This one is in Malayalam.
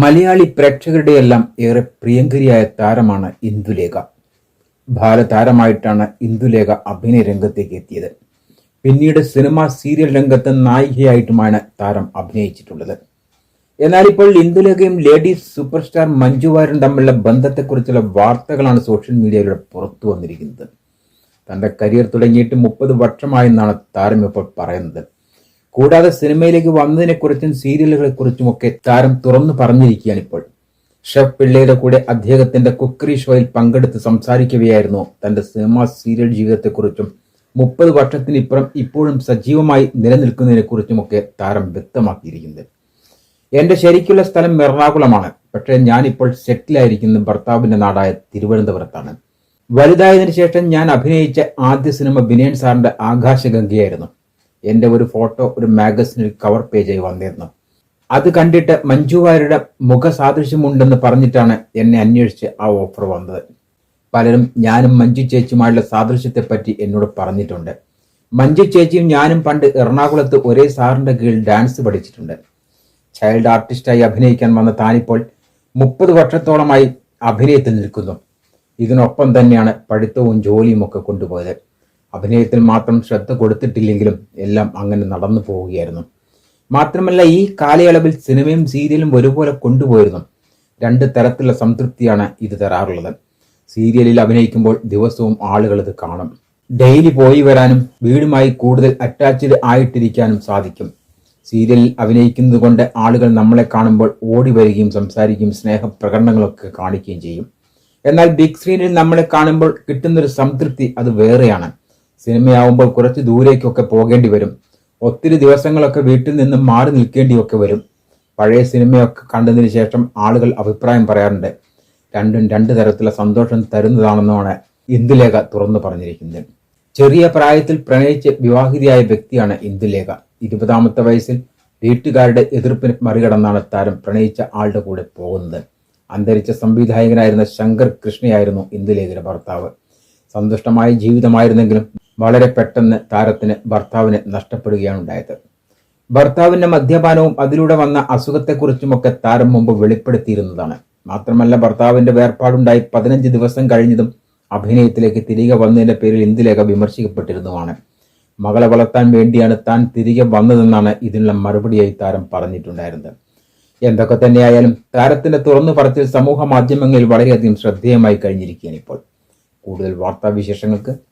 മലയാളി പ്രേക്ഷകരുടെയെല്ലാം ഏറെ പ്രിയങ്കരിയായ താരമാണ് ഇന്ദുലേഖ. ബാലതാരമായിട്ടാണ് ഇന്ദുലേഖ അഭിനയ രംഗത്തേക്ക് എത്തിയത്. പിന്നീട് സിനിമ സീരിയൽ രംഗത്ത് നായികയായിട്ടുമാണ് താരം അഭിനയിച്ചിട്ടുള്ളത്. എന്നാൽ ഇപ്പോൾ ഇന്ദുലേഖയും ലേഡീസ് സൂപ്പർ സ്റ്റാർ മഞ്ജു വാര്യരും തമ്മിലുള്ള ബന്ധത്തെക്കുറിച്ചുള്ള വാർത്തകളാണ് സോഷ്യൽ മീഡിയയിലൂടെ പുറത്തു വന്നിരിക്കുന്നത്. തന്റെ കരിയർ തുടങ്ങിയിട്ട് മുപ്പത് വർഷമായെന്നാണ് താരം ഇപ്പോൾ പറയുന്നത്. കൂടാതെ സിനിമയിലേക്ക് വന്നതിനെക്കുറിച്ചും സീരിയലുകളെക്കുറിച്ചുമൊക്കെ താരം തുറന്നു പറഞ്ഞിരിക്കുകയാണ് ഇപ്പോൾ. ഷെഫ് പിള്ളയുടെ കൂടെ അദ്ദേഹത്തിന്റെ കുക്കറി ഷോയിൽ പങ്കെടുത്ത് സംസാരിക്കുകയായിരുന്നു തന്റെ സിനിമ സീരിയൽ ജീവിതത്തെക്കുറിച്ചും മുപ്പത് വർഷത്തിനിപ്പുറം ഇപ്പോഴും സജീവമായി നിലനിൽക്കുന്നതിനെക്കുറിച്ചുമൊക്കെ താരം വ്യക്തമാക്കിയിരിക്കുന്നത്. എന്റെ ശരിക്കുള്ള സ്ഥലം എറണാകുളമാണ്. പക്ഷേ ഞാനിപ്പോൾ സെറ്റിലായിരിക്കുന്ന ഭർത്താവിന്റെ നാടായ തിരുവനന്തപുരത്താണ്. വലുതായതിനു ശേഷം ഞാൻ അഭിനയിച്ച ആദ്യ സിനിമ ബിനയൻ സാറിന്റെ ആകാശഗംഗയായിരുന്നു. എന്റെ ഒരു ഫോട്ടോ ഒരു മാഗസിനിൽ കവർ പേജായി വന്നിരുന്നു. അത് കണ്ടിട്ട് മഞ്ജു വാര്യരുടെ മുഖസാദൃശ്യമുണ്ടെന്ന് പറഞ്ഞിട്ടാണ് എന്നെ അന്വേഷിച്ച് ആ ഓഫർ വന്നത്. പലരും ഞാനും മഞ്ജു ചേച്ചിയുമായുള്ള സാദൃശ്യത്തെപ്പറ്റി എന്നോട് പറഞ്ഞിട്ടുണ്ട്. മഞ്ജു ചേച്ചിയും ഞാനും പണ്ട് എറണാകുളത്ത് ഒരേ സാറിന്റെ കീഴിൽ ഡാൻസ് പഠിച്ചിട്ടുണ്ട്. ചൈൽഡ് ആർട്ടിസ്റ്റായി അഭിനയിക്കാൻ വന്ന താനിപ്പോൾ മുപ്പത് വർഷത്തോളമായി അഭിനയത്തിൽ നിൽക്കുന്നു. ഇതിനൊപ്പം തന്നെയാണ് പഠിത്തവും ജോലിയും ഒക്കെ കൊണ്ടുപോയത്. അഭിനയത്തിൽ മാത്രം ശ്രദ്ധ കൊടുത്തിട്ടില്ലെങ്കിലും എല്ലാം അങ്ങനെ നടന്നു പോവുകയായിരുന്നു. മാത്രമല്ല ഈ കാലയളവിൽ സിനിമയും സീരിയലും ഒരുപോലെ കൊണ്ടുപോയിരുന്നു. രണ്ട് തരത്തിലുള്ള സംതൃപ്തിയാണ് ഇത് തരാറുള്ളത്. സീരിയലിൽ അഭിനയിക്കുമ്പോൾ ദിവസവും ആളുകൾ ഇത് കാണും. ഡെയിലി പോയി വരാനും വീടുമായി കൂടുതൽ അറ്റാച്ച്ഡ് ആയിട്ടിരിക്കാനും സാധിക്കും. സീരിയലിൽ അഭിനയിക്കുന്നത് കൊണ്ട് ആളുകൾ നമ്മളെ കാണുമ്പോൾ ഓടി വരികയും സംസാരിക്കുകയും സ്നേഹ പ്രകടനങ്ങളൊക്കെ കാണിക്കുകയും ചെയ്യും. എന്നാൽ ബിഗ് സ്ക്രീനിൽ നമ്മളെ കാണുമ്പോൾ കിട്ടുന്നൊരു സംതൃപ്തി അത് വേറെയാണ്. സിനിമയാവുമ്പോൾ കുറച്ച് ദൂരേക്കൊക്കെ പോകേണ്ടി വരും. ഒത്തിരി ദിവസങ്ങളൊക്കെ വീട്ടിൽ നിന്നും മാറി നിൽക്കേണ്ടിയൊക്കെ വരും. പഴയ സിനിമയൊക്കെ കണ്ടതിന് ശേഷം ആളുകൾ അഭിപ്രായം പറയാറുണ്ട്. രണ്ടും രണ്ട് തരത്തിലുള്ള സന്തോഷം തരുന്നതാണെന്നാണ് ഇന്ദുലേഖ തുറന്നു പറഞ്ഞിരിക്കുന്നത്. ചെറിയ പ്രായത്തിൽ പ്രണയിച്ച് വിവാഹിതയായ വ്യക്തിയാണ് ഇന്ദുലേഖ. ഇരുപതാമത്തെ വയസ്സിൽ വീട്ടുകാരുടെ എതിർപ്പിന് മറികടന്നാണ് താരം പ്രണയിച്ച ആളുടെ കൂടെ പോകുന്നത്. അന്തരിച്ച സംവിധായകനായിരുന്ന ശങ്കർ കൃഷ്ണയായിരുന്നു ഇന്ദുലേഖയുടെ ഭർത്താവ്. സന്തുഷ്ടമായ ജീവിതമായിരുന്നെങ്കിലും വളരെ പെട്ടെന്ന് താരത്തിന് ഭർത്താവിനെ നഷ്ടപ്പെടുകയാണ് ഉണ്ടായത്. ഭർത്താവിന്റെ മദ്യപാനവും അതിലൂടെ വന്ന അസുഖത്തെക്കുറിച്ചുമൊക്കെ താരം മുമ്പ് വെളിപ്പെടുത്തിയിരുന്നതാണ്. മാത്രമല്ല ഭർത്താവിന്റെ വേർപാടുണ്ടായി പതിനഞ്ച് ദിവസം കഴിഞ്ഞതും അഭിനയത്തിലേക്ക് തിരികെ വന്നതിന്റെ പേരിൽ ഇന്ദുലേഖ വിമർശിക്കപ്പെട്ടിരുന്നുമാണ് മകളെ വളർത്താൻ വേണ്ടിയാണ് താൻ തിരികെ വന്നതെന്നാണ് ഇതിനുള്ള മറുപടിയായി താരം പറഞ്ഞിട്ടുണ്ടായിരുന്നത്. എന്തൊക്കെ തന്നെയായാലും താരത്തിന്റെ തുറന്നു പറച്ചിൽ സമൂഹ മാധ്യമങ്ങളിൽ വളരെയധികം ശ്രദ്ധേയമായി കഴിഞ്ഞിരിക്കുകയാണ് ഇപ്പോൾ. കൂടുതൽ വാർത്താവിശേഷങ്ങൾക്ക്